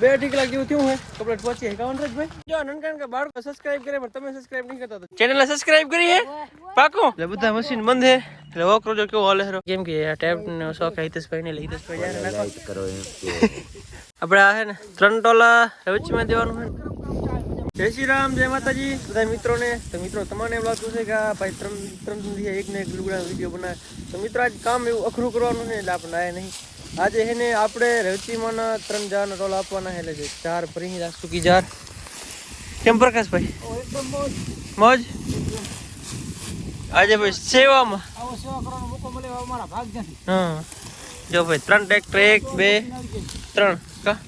બે અઢી કલાક જેવું થયું હે? કપલેટ પહોંચી કાઉન ભાઈ જો નનકાન કે બાળકો સબસ્ક્રાઇબ કરે પણ તમે સબસ્ક્રાઇબ નહીં કરતા ચેનલ સબસ્ક્રાઇબ કરી હે? પાકો? એટલે બધા મશીન બંધ હે. એટલે વોકરો જો કેવો હાલે હરો કેમ કે આ ટેબ નો શોખ હે હિતેશભાઈ ને એટલે હિતેશભાઈ યાર નાખો કરો આપણે આ હે ને ત્રણ ટોલા રવચીમાં દેવાનું હે જય શ્રી રામ જય માતાજી. બધા મિત્રોને તો મિત્રો તમને એમ લાગતું છે કે આ ભાઈ ત્રણ ત્રણ સુધી એક ને એક લુગડા વીડિયો બનાવે. તો મિત્રો આજ કામ એવું અઘરું કરવાનું છે એટલે આપણે આયા નહીં. આજે હે ને આપણે રવચીમાંના ત્રણ જારના રોલ આપવાના છે એટલે જે ચાર ભરી સુકી જાર. કેમ પ્રકાશભાઈ? મોજ. આજે ભાઈ સેવામાં. હા. જો ભાઈ ત્રણ ટ્રેક્ટર એક બે ત્રણ. કા?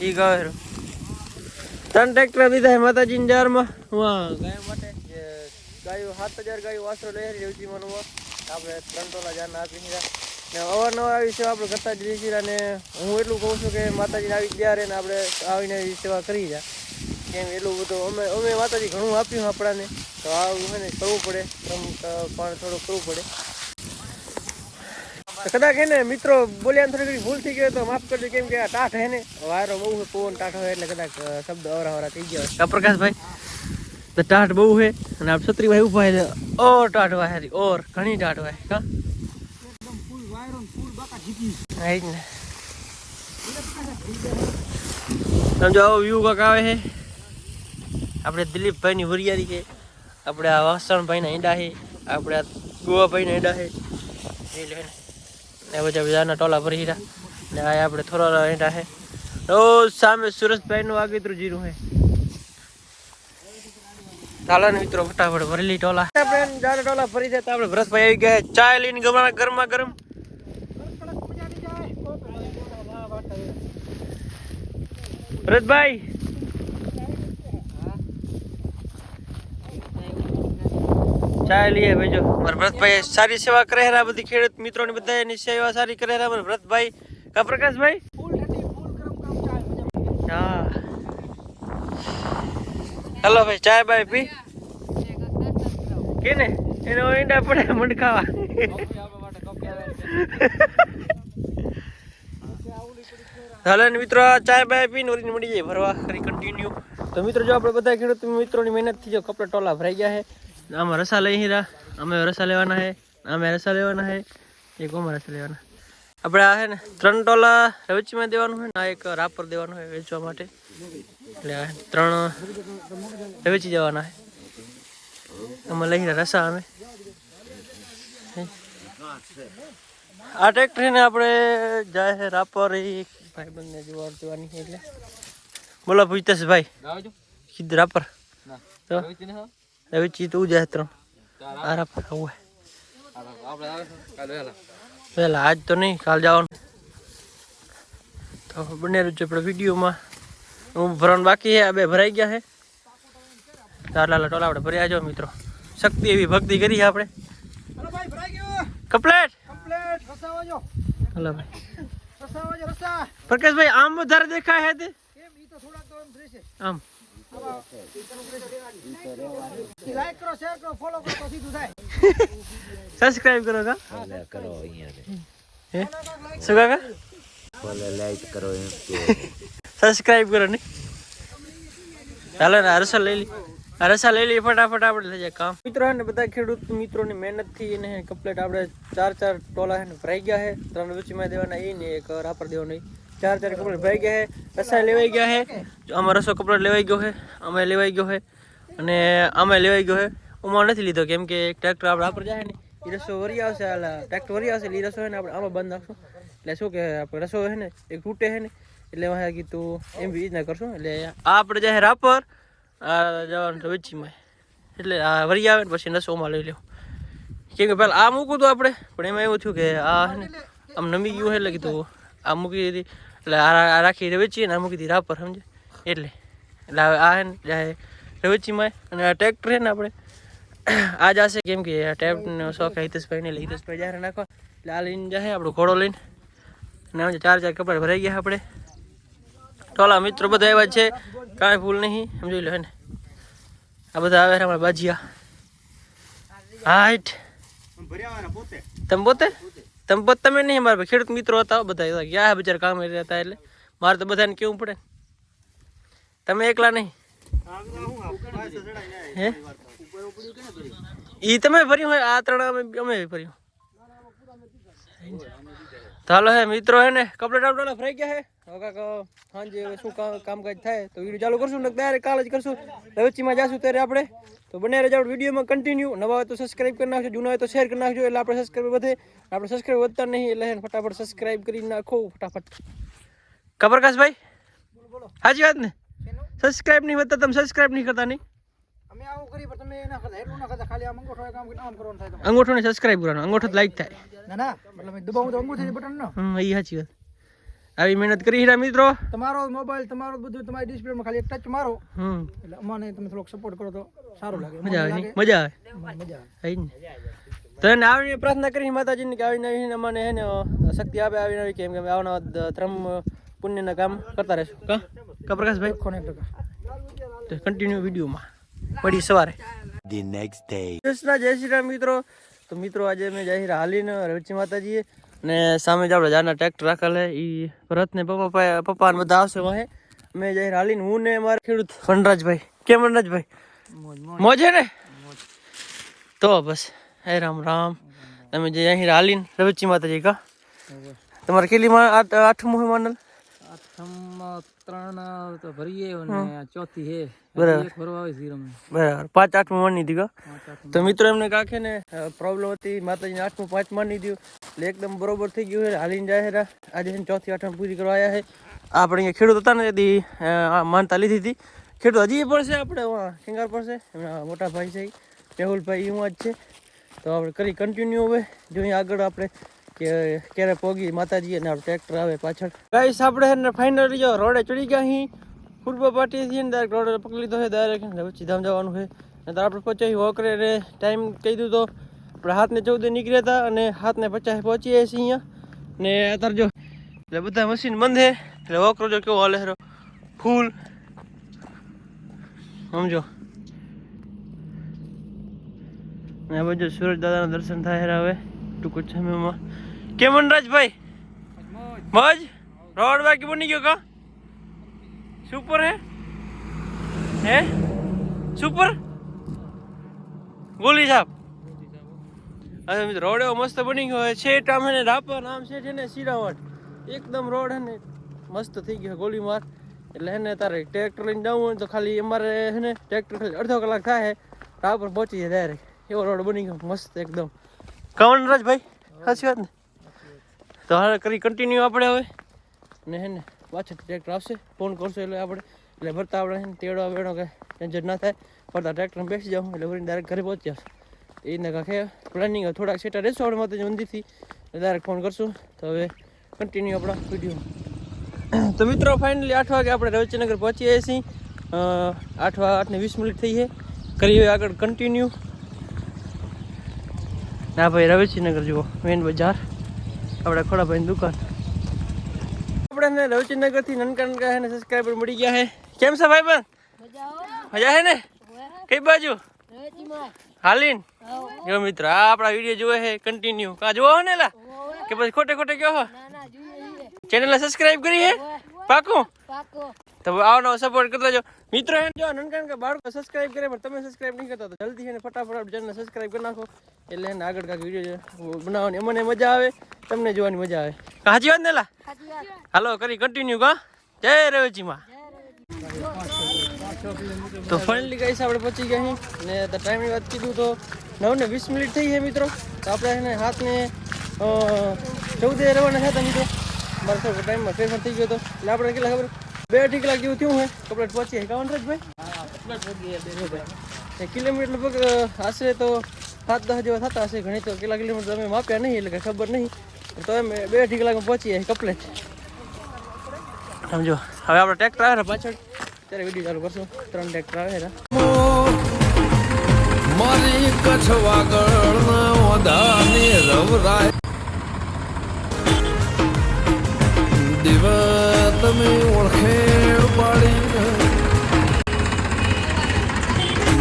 ઈ ગાવે ત્રણ ટ્રેક્ટર દીધા છે માતાજીની જારમાં. વાહ. ગાય માટે ગાયો સાત હજાર ગાયો વાસરો લઈ રેવજી મનુવા આપણે ત્રણ ટોલા જારના આપી દીધા અવારનવાર આવી સેવા આપણે કરતા જ રહીએ છીએ અને હું એટલું કહું છું કે માતાજીને આવી ગયા રહે ને આપણે આવીને એવી સેવા કરી જા. કેમ એટલું બધું અમે અમે માતાજી ઘણું આપ્યું આપણાને. તો આવું છે ને કરવું પડે. પણ થોડું કરવું પડે. કદાચ હે ને મિત્રો બોલ્યા થોડી ભૂલ થઈ ગયો તો માફ કરજો, કેમ કે આ ટાઢ હે ને. વાયરો બહુ છે, પવન ટાઢો હોય એટલે કદાચ શબ્દ અવરાવરા થઈ ગયા પ્રકાશભાઈ, તો ટાઢ બહુ છે અને આપ છત્રીભાઈ ઊભા છે ઓર ટાઢ વાય ઓર ઘણી ટાઢ વાય કા જ ને સમજો, આવો વ્યૂ કાંક આવે છે. આપણે દિલીપભાઈની વરિયારી છે. આપણે આ વાસણભાઈના ઈંડા છે. આપણે આ ગોવાભાઈના ઈંડા છે. એ લઈને ને. ને બધા બધાના ટોલા ભરી હીરા ને આ આપણે થોડા ઈંડા છે. રોજ સામે સુરજભાઈનું આગેતરું જીરું છે. ચાલો ને મિત્રો, ફટાફટ ભરેલી ટોલા. ટોલા ભરી જાય તો આપણે ભરતભાઈ આવી ગયા ચાય લઈને ગમણા ગરમા ગરમ. ભરતભાઈ? ચા લઈએ ભાઈ જો મારા ભરતભાઈ સારી સેવા કરે હેરા બધી ખેડૂત મિત્રોની બધા એની સેવા સારી કરે હેરા મારા ભરતભાઈ કા પ્રકાશભાઈ? હા. હેલો ભાઈ ચા બાય પી. કે ને? એનો ઈંડા પડે મંડખાવા હાલો મિત્રો ચાય બાય પીને ઓરીને મળી જાય ભરવા કરી કન્ટિન્યુ તો મિત્રો, જો આપણે બધા ખેડૂત મિત્રોની મહેનતથી જો કપડા ટોલા ભરાઈ ગયા છે આમાં રસા લઈ હીરા અમે રસા લેવાના છે અમે રસા લેવાના છે. એક ઓમાં રસા લેવાના. આપણે આ છે ને ત્રણ ટોલા રવચીમાં દેવાનું છે, ને આ એક રાપર દેવાનું છે વેચવા માટે. એટલે ત્રણ વેચી જવાના છે. અમે લઈ હીરા રસા અમે. આ ટ્રેક્ટર ને આપણે જાય છે રાપર એ ભાઈ બંને જોવા જોવાની છે એટલે. બોલો પૂછતેશ ભાઈ સીધ રાપર તો? રવિચી તું જાય ત્રણ. આ રાપર આવું પેલા આજ તો નહીં કાલ જવાનું. તો બંને રહ્યું છે આપણે વિડીયોમાં. હું ભરવાનું બાકી છે આ બે ભરાઈ ગયા છે. લાલા ટોલા આપણે ભર્યા જો મિત્રો. શક્તિ એવી ભક્તિ કરી છે આપણે. કમ્પ્લેટ હલો ભાઈ. પ્રકાશભાઈ આમ વધારે દેખાય છે તે? આમ. સબસ્ક્રાઇબ કરો કા? ફોલે કરો અહીંયા હે? શું કાકા? ફોલે લાઈટ કરો એમ કે સબસ્ક્રાઇબ કરો ને. ચાલો ને રસા લઈ લી. રસા લઈ લઈએ ફટાફટ આપણે થઈ જાય કામ. મિત્રો ને બધા ખેડૂત મિત્રોની મહેનતથી એને કમ્પ્લેટ આપણે ચાર ચાર ટોલા છે ભરાઈ ગયા છે ત્રણ વચ્ચેમાં દેવાના એ ને એક રાપર દેવાનો. ચાર ચાર કપડાં ભરાઈ ગયા છે રસા લેવાઈ ગયા છે આમાં રસો કપડા લેવાઈ ગયો છે અમે લેવાઈ ગયો છે અને અમે લેવાઈ ગયો છે ઉમાં નથી લીધો કેમ કે એક ટ્રેક્ટર આપણે રાપર જાય ને એ રસો વરી આવશે ટ્રેક્ટર વરી આવશે એ રસો ને આપણે આમાં બંધ નાખશું. એટલે શું કે આપણે રસો છે ને એ તૂટે છે ને એટલે એમાં કીધું એમ બી રીતના કરશું એટલે આ આપણે જાય રાપર આ જવાનું છે વચ્ચીમાં એટલે આ વરી આવે ને પછી નસોમાં લઈ લેવું કેમ કે પહેલાં આ મૂકું તો આપણે, પણ એમાં એવું થયું કે આ આમ નમી ગયું એટલે કીધું આ મૂકી દીધી. એટલે આ રાખી વેચીએ ને આ મૂકી દીધી રાપર, સમજે? એટલે એટલે હવે આ હે ને રવેચીમાં અને આ ટ્રેક્ટર છે ને આપણે, આ જશે કેમ કે આ ટેબનો શોખ હિતેશભાઈને એટલે હિતેશભાઈ જ્યારે નાખવા એટલે આ લઈને જાય આપણો ઘોડો લઈને. અને ચાર ચાર કપડા ભરાઈ ગયા આપણે. ટોલા મિત્રો બધા એવા છે. કાંઈ ભૂલ નહીં સમજી લો હે ને. આ બધા આવે અમારા બાજીયા. હાઈટ. તમે પોતે? તમે પોતે તમે નહીં, અમારા ખેડૂત મિત્રો હતા બધા. ગયા બજાર કામ હતા એટલે. મારે તો બધાને કેવું પડે. તમે એકલા નહીં? હે? ઈ તમે ભર્યું હોય, આ ત્રણ અમે અમે ભર્યું. ચાલો હે, મિત્રો હે ને કપડા ટાપડા ફરાઈ ગયા હે? કાંક સાંજે હવે શું કામ કામકાજ થાય તો વીડિયો ચાલુ કરશું ને ત્યારે કાલે જ કરશું. રવચીમાં જાશું ત્યારે આપણે. તો બને રહેજો વિડીયોમાં કન્ટિન્યુ નવા હોય તો સબસ્ક્રાઇબ કરી નાખજો જૂના હોય તો શેર કરી નાખજો એટલે આપણે સબસ્ક્રાઇબ વધે. આપણે સબસ્ક્રાઇબ વધતા નહીં એટલે ફટાફટ સબસ્ક્રાઈબ કરી નાખો ફટાફટ. કબરકાશભાઈ સાચી વાત ને? સબસ્ક્રાઈબ નહીં વધતા તમે સબસ્ક્રાઈબ નહીં કરતા નહીં. અમે આવું કરીએ પણ તમે ના ખાતા એટલું ખાતા ખાલી આમ અંગૂઠો કામ કરીને આમ કરવાનું થાય તમારે. અંગૂઠો ને સબસ્ક્રાઈબ કરવાનો અંગૂઠો લાઈક થાય. ના ના મતલબ દબાવું તો અંગૂઠે બટન નો. હમ એ સાચી વાત. આવી મહેનત કરી હીરા મિત્રો? તમારો મોબાઈલ તમારો બધું તમારી ડિસ્પ્લેમાં ખાલી એક ટચ મારો. હમ. એટલે અમને તમે થોડોક સપોર્ટ કરો તો સારું લાગે. મજા આવે મજા આવે? મજા આવે. તો એને આવીને પ્રાર્થના કરી માતાજીને કે આવીને આવીને અમને હે ને શક્તિ આપે આવીને આવી કેમ કે આવના ધર્મ પુણ્યના કામ કરતા રહેશું. કા? કા પ્રકાશભાઈ? કોને ટકા. કન્ટિન્યુ વિડીયોમાં. પડી સવારે. ધી નેક્સ્ટ ડે કૃષ્ણ જય શ્રી રામ મિત્રો. તો મિત્રો આજે મેં જય હાલીને રવિચી માતાજીએ ને સામે જ આપણે જાના ટ્રેક્ટર રાખેલ હે ઈ ભરત ને પપ્પા પપ્પા ને બધા આવશે વાહે. મેં જઈ હાલીને હું ને મારા ખેડૂત વનરાજભાઈ. કેમ વનરાજભાઈ? મોજે ને? તો બસ હે રામ રામ. તમે જે અહીં હાલીને રવેચી માતાજી કા? તમારે કેટલી આઠમું હે માંડલ? ત્રણ તો ભરીએ અને ચોથી હે. બરાબર. પાંચ આઠમું માની હતી તો મિત્રો એમને કાંખે ને પ્રોબ્લેમ હતી. માતાજીને આઠમું પાંચ માની દીધું. એટલે એકદમ બરોબર થઈ ગયું છે. હાલીને જાય છે આજે છે ચોથી આઠમ પૂરી કરવા આવ્યા છે. આપણે અહીંયા ખેડૂત હતા ને આ માનતા લીધી હતી. ખેડૂત હજી પણ છે આપણે વાં સિંગાર પર છે એમના મોટા ભાઈ છે. મેહુલભાઈ એવું જ છે. તો આપણે કરી કન્ટિન્યુ હવે. જોઈએ આગળ આપણે કે, ક્યારે પોગી માતાજી અને આપણે ટ્રેક્ટર આવે પાછળ. ગાઈસ આપણે ને ફાઇનલી જો રોડે ચડી ગયા અહીં પૂર્વ પાટીથી ડાયરેક્ટ રોડે પકડી લીધો છે ડાયરેક્ટ વચ્ચે ધામ જવાનું છે. તો આપણે પચાસ વોકરે ટાઈમ કહી દીધો. આપણે હાથને ચૌદે નીકળ્યા હતા અને હાથને પચાસ પહોંચીએ છીએ અહીંયા. ને અત્યારે જો, એટલે બધા મશીન બંધ છે. એટલે વોકરો જો કેવો હાલે ફૂલ. સમજો. ને આ બાજુ સુરજ દાદાના દર્શન થાય છે હવે, ટૂંક જ સમયમાં. કેમ મનરાજભાઈ મોજ. રોડ બાકી બની ગયો કા? સુપર હે? હે? સુપર? ગોલી સાહેબ મિત્રો રોડ એવો મસ્ત બની ગયો છે ટામે ને રાપર નામ છે છે ને શિરાવટ. એકદમ રોડ હે ને મસ્ત થઈ ગયો ગોલી માર એટલે હે ને તારે ટ્રેક્ટર લઈને જવું હોય તો ખાલી અમારે હે ને ટ્રેક્ટર ખાલી અડધો કલાક થાય રાપર પહોંચી જાય ડાયરેક્ટ એવો રોડ બની ગયો મસ્ત એકદમ. કવન રાજભાઈ સાચી વાત ને? તો હવે કરી કન્ટિન્યુ આપણે હવે. ને હે ને પાછળ ટ્રેક્ટર આવશે. ફોન કરશો એટલે આપણે. એટલે ભરતા આપણે તેડો બેડો કે ટેન્શન ના થાય. ભરતા ટ્રેક્ટરમાં બેસી જાઉં, એટલે ભરીને ડાયરેક્ટ ઘરે પહોંચી જશે એને કાંખે પ્લાનિંગ થોડાક સેટા રહેશો આપણે માતાજી મંદિરથી. વધારે ડાયરેક્ટ ફોન કરશું. તો હવે કન્ટિન્યુ આપણા વીડિયો તો મિત્રો ફાઇનલી આઠ વાગે આપણે રવિચંદ્રનગર પહોંચી જઈએ છીએ. આઠ વાગે આઠને વીસ મિનિટ થઈ છે. કરીએ આગળ કન્ટિન્યુ ના ભાઈ રવિચંદ્રનગર જુઓ મેન બજાર. આપણે ખોડાભાઈની દુકાન. આપણે ને રવિચંદ્રનગરથી નનકા નનકા હે ને સબસ્ક્રાઈબર મળી ગયા હે. કેમ છે ભાઈ પણ? મજા હે ને? કઈ બાજુ? હાલીન? જો મિત્ર આ આપણા વીડિયો જોવે છે કન્ટિન્યુ કા જોવો ને લા કે પછી ખોટે ખોટે કયો હો? ચેનલ સબસ્ક્રાઇબ કરી હે? પાકું? તો આવનો સપોર્ટ કરતા જો મિત્રો હે જો નનકા નનકા બાળકો સબસ્ક્રાઇબ કરે પણ તમે સબસ્ક્રાઇબ નહીં કરતા તો જલ્દી હે ને ફટાફટ ચેનલ ને સબસ્ક્રાઇબ કરી નાખો. એટલે એને આગળ કાંઈક વીડિયો બનાવવાની. અમને મજા આવે તમને જોવાની મજા આવે. સાચી વાત ને લા હાલો કરી કન્ટિન્યુ કા? જય રવેજી માં. તો ફાઇનલી ગાઈસ આપણે પહોંચી ગયા અહીં ને તો ટાઈમની વાત કીધું તો નવ ને વીસ મિનિટ થઈ છે મિત્રો. તો આપણે એને હાથને ચૌદે રવાના હતા મિત્રો. મારે થોડો ટાઈમમાં ફેરફાર થઈ ગયો હતો. એટલે આપણે કેટલા ખબર? બે અઢી કલાક જેવું થયું હોય કપડાં પહોંચીએ. ભાઈ કિલોમીટર લગભગ આશરે તો સાત દસ જેવા થતા હશે. ઘણી તો કેટલા કિલોમીટર અમે માપ્યા નહીં, એટલે ખબર નહીં. તો અમે બે અઢી કલાકમાં પહોંચીએ કપલેટ સમજો. હવે આપણે ટ્રેક્ટર આવે પાછળ. ત્યારે વીડિયો ચાલુ કરશું. ત્રણ ટ્રેક્ટર આવે છે. મારી કચ્છ વાગળ ઓધાને રવરાય. દિવ તમે ઓળખે પાડી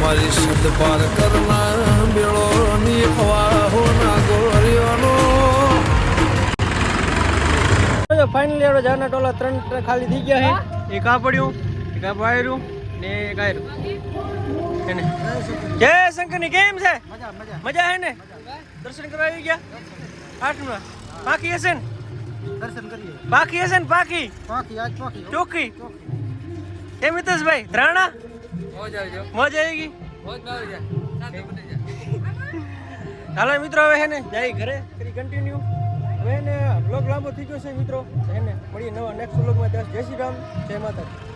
મારી શબ્દ પાર કરનાર બેળો ની હવા ના ગોરીઓનો ફાઇનલી આપણે જાના ટોલા ત્રણ ખાલી થઈ ગયા છે. એક આ પડ્યું. પાયરું ને ગાયરું. એને જય શંકરની કેમ છે? મજા મજા મજા હે ને? દર્શન કરવા આવી ગયા? આઠમાં. પાકી હશે ને? દર્શન કરીએ. બાકી હશે ને પાકી? પાકી આજ પાકી. ચોખ્ખી? એ મિતેશભાઈ ધરાણા? મોજ આવી ગઈ? હાલો મિત્રો હવે હે ને? જાય ઘરે. કરી કન્ટિન્યુ હવે એને બ્લોગ લાંબો થઈ ગયો છે મિત્રો. હે ને મળીએ નવા નેક્સ્ટ બ્લોગમાં જય શ્રી રામ જય માતાજી.